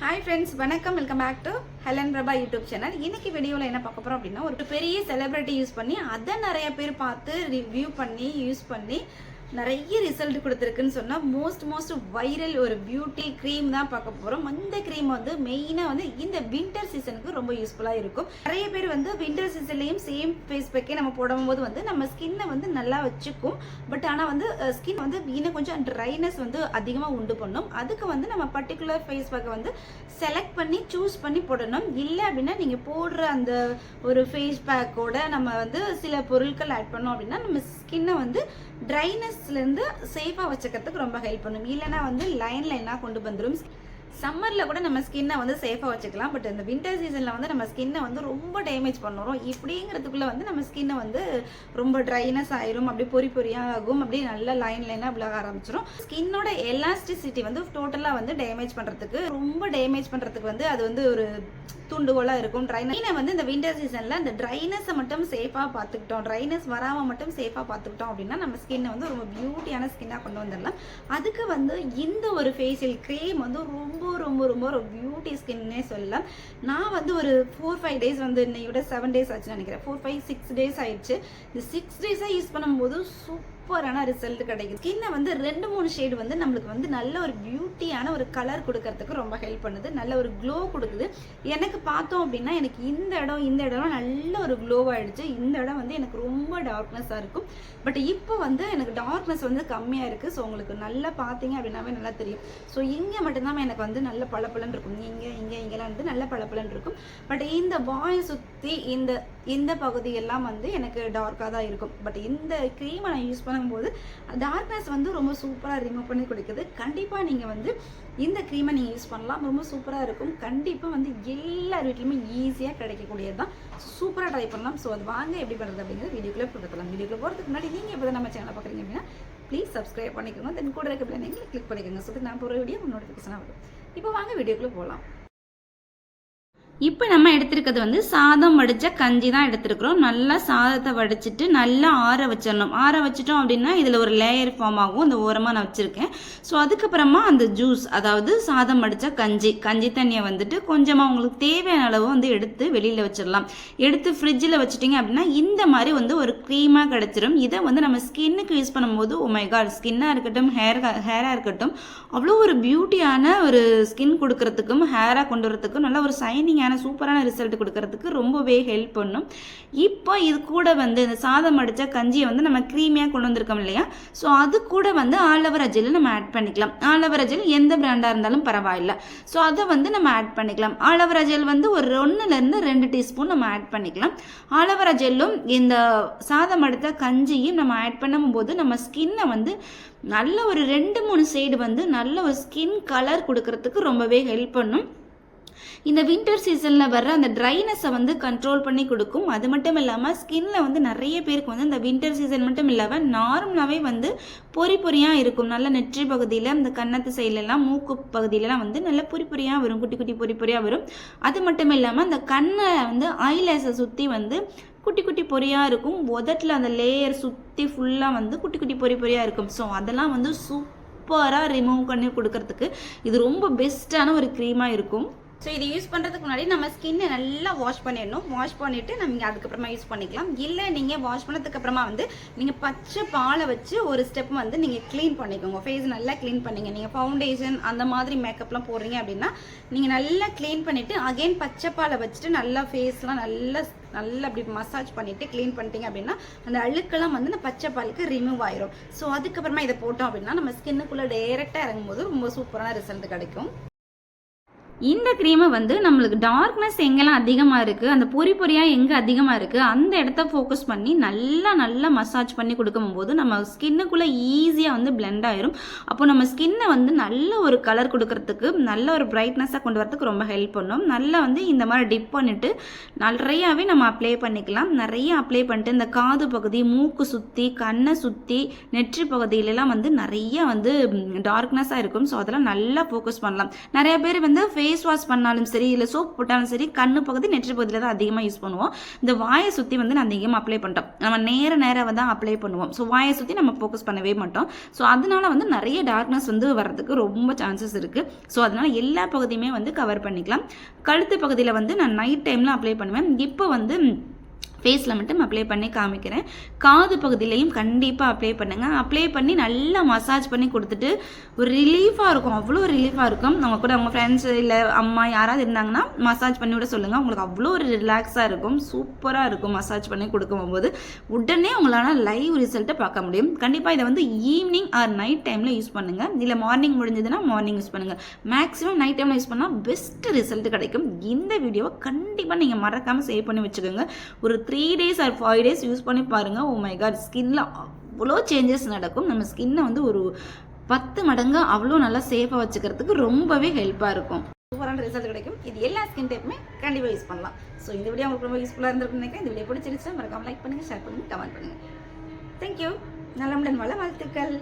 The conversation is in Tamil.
ஹாய் ஃப்ரெண்ட்ஸ் வணக்கம். Welcome back to Helen Prabha YouTube channel இன்னைக்கு வீடியோவில் என்ன பார்க்க போகிறோம் அப்படின்னா ஒரு பெரிய செலிபிரிட்டி யூஸ் பண்ணி அதை நிறைய பேர் பார்த்து ரிவ்யூ பண்ணி யூஸ் பண்ணி நிறைய ரிசல்ட் கொடுத்துருக்குன்னு சொன்னால் மோஸ்ட் மோஸ்ட் வைரல் ஒரு பியூட்டி க்ரீம் தான் பார்க்க போகிறோம் அந்த க்ரீம் வந்து மெயினாக வந்து இந்த வின்டர் சீசனுக்கு ரொம்ப யூஸ்ஃபுல்லாக இருக்கும். நிறைய பேர் வந்து வின்டர் சீசன்லேயும் சேம் ஃபேஸ் பேக்கே நம்ம போடும்போது வந்து நம்ம ஸ்கின்னை வந்து நல்லா வச்சுக்கும். பட் ஆனால் வந்து ஸ்கின் வந்து இன்னும் கொஞ்சம் ட்ரைனஸ் வந்து அதிகமாக உண்டு பண்ணும். அதுக்கு வந்து நம்ம பர்டிகுலர் ஃபேஸ் பேக்கை வந்து செலக்ட் பண்ணி சூஸ் பண்ணி போடணும். இல்லை அப்படின்னா நீங்கள் போடுற அந்த ஒரு ஃபேஸ் பேக்கோட நம்ம வந்து சில பொருட்கள் ஆட் பண்ணோம் அப்படின்னா நம்ம ஸ்கின்னை வந்து ட்ரைனஸ் ட்ரைனஸ்லேருந்து சேஃபாக வச்சுக்கிறதுக்கு ரொம்ப ஹெல்ப் பண்ணும். இல்லைன்னா வந்து லைன் லைனாக கொண்டு வந்துடும் சம்மரில் கூட நம்ம ஸ்கின்னை வந்து சேஃபாக வச்சுக்கலாம். பட் இந்த வின்டர் சீசனில் வந்து நம்ம ஸ்கின்னை வந்து ரொம்ப டேமேஜ் பண்ணுறோம். இப்படிங்கிறதுக்குள்ளே வந்து நம்ம ஸ்கின்னை வந்து ரொம்ப ட்ரைனஸ் ஆயிரும். அப்படியே பொறி பொறியாக ஆகும் அப்படியே நல்ல லைன் லைனாக விலக ஆரம்பிச்சிடும் ஸ்கின்னோட எலாஸ்டிசிட்டி வந்து டோட்டலாக வந்து டேமேஜ் பண்ணுறதுக்கு ரொம்ப டேமேஜ் பண்ணுறதுக்கு வந்து அது வந்து ஒரு தூண்டுகோலாக இருக்கும். ட்ரைனஸ் வந்து இந்த விண்டர் சீசனில் இந்த ட்ரைனஸை மட்டும் சேஃபாக பார்த்துக்கிட்டோம் ட்ரைனஸ் வராமல் மட்டும் சேஃபாக பார்த்துக்கிட்டோம் அப்படின்னா நம்ம ஸ்கின்னை வந்து ரொம்ப பியூட்டியான ஸ்கின்னாக கொண்டு வந்துடலாம். அதுக்கு வந்து இந்த ஒரு ஃபேஷியல் க்ரீம் வந்து ரொம்ப ரொம்ப ரொம்ப ஒரு பியூட்டி ஸ்கின்னே சொல்லலாம். நான் வந்து ஒரு ஃபோர் ஃபைவ் டேஸ் வந்து இன்னையோட செவன் டேஸ் ஆச்சுன்னு நினைக்கிறேன். ஃபோர் ஃபைவ் சிக்ஸ் டேஸ் ஆயிடுச்சு. இந்த சிக்ஸ் டேஸாக யூஸ் பண்ணும்போது சூப்பர் சூப்பரான ரிசல்ட் கிடைக்குது. ஸ்கின்னை வந்து ரெண்டு மூணு ஷேடு வந்து நம்மளுக்கு வந்து நல்ல ஒரு பியூட்டியான ஒரு கலர் கொடுக்கறதுக்கு ரொம்ப ஹெல்ப் பண்ணுது. நல்ல ஒரு க்ளோ கொடுக்குது. எனக்கு பார்த்தோம் அப்படின்னா எனக்கு இந்த இடம் இந்த இடம் நல்ல ஒரு க்ளோவாகிடுச்சு இந்த இடம் வந்து எனக்கு ரொம்ப டார்க்னஸாக இருக்கும். பட் இப்போ வந்து எனக்கு டார்க்னஸ் வந்து கம்மியாக இருக்குது ஸோ உங்களுக்கு நல்லா பார்த்தீங்க அப்படின்னாவே நல்லா தெரியும். ஸோ இங்கே மட்டும்தான் எனக்கு வந்து நல்ல பளபளன்னு இருக்கும். இங்கே இங்கே இங்கெல்லாம் வந்து நல்ல பளபளன்னு இருக்கும். பட் இந்த வாயை சுற்றி இந்த இந்த பகுதியெல்லாம் வந்து எனக்கு டார்க்காக தான் இருக்கும். பட் இந்த க்ரீமை நான் யூஸ் பண்ணும்போது டார்க்னஸ் வந்து ரொம்ப சூப்பராக ரிமூவ் பண்ணி கொடுக்குது. கண்டிப்பாக நீங்கள் வந்து இந்த க்ரீமை நீங்கள் யூஸ் பண்ணலாம். ரொம்ப சூப்பராக இருக்கும். கண்டிப்பாக வந்து எல்லார் வீட்லையுமே ஈஸியாக கிடைக்கக்கூடியது தான். சூப்பராக ட்ரை பண்ணலாம். ஸோ அது வாங்க எப்படி பண்ணுறது அப்படிங்கிறது வீடியோக்குள்ளே கொடுக்கலாம் வீடியோக்குள்ளே போகிறதுக்கு முன்னாடி நீங்கள் இப்போ நம்ம சேனலை பார்க்குறீங்க அப்படின்னா ப்ளீஸ் சப்ஸ்கிரைப் பண்ணிக்கோங்க. தென் கூட இருக்க பிள்ளைங்களை கிளிக் பண்ணிக்கோங்க. ஸோ நான் போகிற வீடியோ நோட்டிஃபிகேஷனாக வரும். இப்போ வாங்க வீடியோக்குள்ளே போகலாம். இப்போ நம்ம எடுத்திருக்கிறது வந்து சாதம் வடித்த கஞ்சி தான் எடுத்திருக்கிறோம். நல்லா சாதத்தை வடிச்சிட்டு நல்லா ஆற வச்சிடணும். ஆற வச்சிட்டோம் அப்படின்னா இதில் ஒரு லேயர் ஃபார்ம் ஆகும். அந்த ஓரமாக நான் வச்சுருக்கேன். ஸோ அதுக்கப்புறமா அந்த ஜூஸ் அதாவது சாதம் அடித்த கஞ்சி கஞ்சி தண்ணியை வந்துட்டு கொஞ்சமாக உங்களுக்கு தேவையான அளவு வந்து எடுத்து வெளியில் வச்சிடலாம். எடுத்து ஃப்ரிட்ஜில் வச்சுட்டிங்க அப்படின்னா இந்த மாதிரி வந்து ஒரு க்ரீமாக கிடச்சிரும். இதை வந்து நம்ம ஸ்கின்னுக்கு யூஸ் பண்ணும்போது oh உமைகார் ஸ்கின்னாக இருக்கட்டும் ஹேர் ஹேராக இருக்கட்டும் அவ்வளோ ஒரு பியூட்டியான ஒரு ஸ்கின் கொடுக்கறதுக்கும் ஹேராக கொண்டு வரத்துக்கும் நல்ல ஒரு சைனிங்கான சூப்பரான ரிசல்ட் கொடுக்கறதுக்கு ரொம்பவே ஹெல்ப் பண்ணும். இப்போ இது கூட வந்து இந்த சாதம் அடித்த கஞ்சியை வந்து நம்ம க்ரீமியாக கொண்டு வந்திருக்கோம் இல்லையா? ஸோ அது கூட வந்து ஆலோவரா ஜெல் நம்ம ஆட் பண்ணிக்கலாம். ஆலோவரா ஜெல் எந்த பிராண்டாக இருந்தாலும் பரவாயில்ல. ஸோ அதை வந்து நம்ம ஆட் பண்ணிக்கலாம். ஆலோவரா ஜெல் வந்து ஒரு ஒன்றுலேருந்து ரெண்டு டீஸ்பூன் நம்ம ஆட் பண்ணிக்கலாம். ஆலோவரா ஜெல்லும் இந்த சாதம் அடுத்த கஞ்சியும் நம்ம ஆட் பண்ணும்போது நம்ம ஸ்கின்னை வந்து நல்ல ஒரு ரெண்டு மூணு சைடு வந்து நல்ல ஒரு ஸ்கின் கலர் கொடுக்கறதுக்கு ரொம்பவே ஹெல்ப் பண்ணும். இந்த வின்டர் சீசனில் வர்ற அந்த ட்ரைனஸை வந்து கண்ட்ரோல் பண்ணி கொடுக்கும். அது மட்டும் இல்லாமல் ஸ்கின்ல வந்து நிறைய பேருக்கு வந்து இந்த வின்டர் சீசன் மட்டும் இல்லாமல் நார்மலாகவே வந்து பொறி பொறியாக இருக்கும். நல்ல நெற்றி பகுதியில் இந்த கன்னத்து சைட்லலாம் மூக்கு பகுதியிலலாம் வந்து நல்ல பொறி பொறியாக வரும். குட்டி குட்டி பொறி பொறியாக வரும். அது மட்டும் இல்லாமல் அந்த கண்ணை வந்து ஐலேஸை சுற்றி வந்து குட்டி குட்டி பொரியாக இருக்கும். உதட்டில் அந்த லேயர் சுற்றி ஃபுல்லாக வந்து குட்டி குட்டி பொறி பொறியாக இருக்கும். ஸோ அதெல்லாம் வந்து சூப்பராக ரிமூவ் பண்ணி கொடுக்கறதுக்கு இது ரொம்ப பெஸ்ட்டான ஒரு க்ரீமாக இருக்கும். ஸோ இது யூஸ் பண்ணுறதுக்கு முன்னாடி நம்ம ஸ்கின்னை நல்லா வாஷ் பண்ணிடணும். வாஷ் பண்ணிவிட்டு நம்ம அதுக்கப்புறமா யூஸ் பண்ணிக்கலாம். இல்லை நீங்கள் வாஷ் பண்ணதுக்கப்புறமா வந்து நீங்கள் பச்சை பாலை வச்சு ஒரு ஸ்டெப் வந்து நீங்கள் க்ளீன் பண்ணிக்கோங்க. ஃபேஸ் நல்லா க்ளீன் பண்ணிங்க. நீங்கள் ஃபவுண்டேஷன் அந்த மாதிரி மேக்கப்லாம் போடுறீங்க அப்படின்னா நீங்கள் நல்லா க்ளீன் பண்ணிவிட்டு அகைன் பச்சை பாலை வச்சுட்டு நல்லா ஃபேஸ்லாம் நல்லா நல்லா அப்படி மசாஜ் பண்ணிவிட்டு க்ளீன் பண்ணிட்டீங்க அப்படின்னா அந்த அழுக்கெல்லாம் வந்து அந்த பச்சை பாலுக்கு ரிமூவ் ஆயிரும். ஸோ அதுக்கப்புறமா இதை போட்டோம் அப்படின்னா நம்ம ஸ்கின்னுக்குள்ளே டேரெக்டாக இறங்கும்போது ரொம்ப சூப்பரான ரிசல்ட் கிடைக்கும். இந்த க்ரீமை வந்து நம்மளுக்கு டார்க்னஸ் எங்கெல்லாம் அதிகமாக இருக்குது அந்த பொறி பொறியாக எங்கே அதிகமாக இருக்குது அந்த இடத்த ஃபோக்கஸ் பண்ணி நல்லா நல்லா மசாஜ் பண்ணி கொடுக்கும்போது நம்ம ஸ்கின்னுக்குள்ளே ஈஸியாக வந்து பிளெண்ட் ஆயிரும். அப்போ நம்ம ஸ்கின்னை வந்து நல்ல ஒரு கலர் கொடுக்கறதுக்கு நல்ல ஒரு பிரைட்னஸாக கொண்டு வரதுக்கு ரொம்ப ஹெல்ப் பண்ணும். நல்லா வந்து இந்த மாதிரி டிப் பண்ணிவிட்டு நிறையாவே நம்ம அப்ளை பண்ணிக்கலாம். நிறைய அப்ளை பண்ணிட்டு இந்த காது பகுதி மூக்கு சுற்றி கண்ணை சுற்றி நெற்றி பகுதியிலலாம் வந்து நிறைய வந்து டார்க்னஸாக இருக்கும். ஸோ அதெல்லாம் நல்லா ஃபோக்கஸ் பண்ணலாம். நிறைய பேர் வந்து ஃபே ஃபேஸ் வாஷ் பண்ணாலும் சரி இல்லை சோப் போட்டாலும் சரி கண்ணு பகுதி நெற்றி பகுதியில் தான் அதிகமாக யூஸ் பண்ணுவோம். இந்த வாயை சுற்றி வந்து நான் அதிகமாக அப்ளை பண்ணிட்டோம். நம்ம நேர நேராக தான் அப்ளை பண்ணுவோம். ஸோ வாயை சுற்றி நம்ம ஃபோக்கஸ் பண்ணவே மாட்டோம். ஸோ அதனால வந்து நிறைய டார்க்னஸ் வந்து வர்றதுக்கு ரொம்ப சான்சஸ் இருக்குது ஸோ அதனால் எல்லா பகுதியுமே வந்து கவர் பண்ணிக்கலாம். கழுத்து பகுதியில் வந்து நான் நைட் டைமில் அப்ளை பண்ணுவேன். இப்போ வந்து ஃபேஸில் மட்டும் அப்ளை பண்ணி காமிக்கிறேன். காது பகுதியிலையும் கண்டிப்பாக அப்ளை பண்ணுங்கள் அப்ளை பண்ணி நல்லா மசாஜ் பண்ணி கொடுத்துட்டு ஒரு ரிலீஃபாக இருக்கும். அவ்வளோ ரிலீஃபாக இருக்கும். அவங்க கூட அவங்க ஃப்ரெண்ட்ஸ் இல்லை அம்மா யாராவது இருந்தாங்கன்னா மசாஜ் பண்ணி விட சொல்லுங்கள் உங்களுக்கு அவ்வளோ ஒரு ரிலாக்ஸாக இருக்கும். சூப்பராக இருக்கும் மசாஜ் பண்ணி கொடுக்கும்போது உடனே உங்களால் லைவ் ரிசல்ட்டை பார்க்க முடியும். கண்டிப்பாக இதை வந்து ஈவினிங் ஆர் நைட் டைமில் யூஸ் பண்ணுங்கள் இல்லை மார்னிங் முடிஞ்சதுன்னா மார்னிங் யூஸ் பண்ணுங்கள் மேக்ஸிமம் நைட் டைமில் யூஸ் பண்ணால் பெஸ்ட் ரிசல்ட் கிடைக்கும். இந்த வீடியோவை கண்டிப்பாக நீங்கள் மறக்காமல் சேவ் பண்ணி வச்சுக்கோங்க. ஒரு three days or five days use பண்ணி பாருங்கள் ஓ oh மை காட் ஸ்கின்ல அவ்வளோ சேஞ்சஸ் நடக்கும். நம்ம ஸ்கின்னை வந்து ஒரு பத்து மடங்கு அவ்வளோ நல்லா சேஃபாக வச்சுக்கிறதுக்கு ரொம்பவே ஹெல்ப்பாக இருக்கும். சூப்பரான ரிசல்ட் கிடைக்கும். இது எல்லா ஸ்கின் டைப்புமே கண்டிப்பாக யூஸ் பண்ணலாம். ஸோ இந்த வீடியோ உங்களுக்கு ரொம்ப யூஸ்ஃபுல்லாக இருந்திருக்குன்னு நினைக்கிறேன். இந்த வீடியோ பிடிச்சிருச்சு மறக்காம லைக் பண்ணுங்கள் ஷேர் பண்ணுங்கள் கமெண்ட் பண்ணுங்கள் தேங்க்யூ நல்லமுடன் வள வாழ்த்துக்கள்.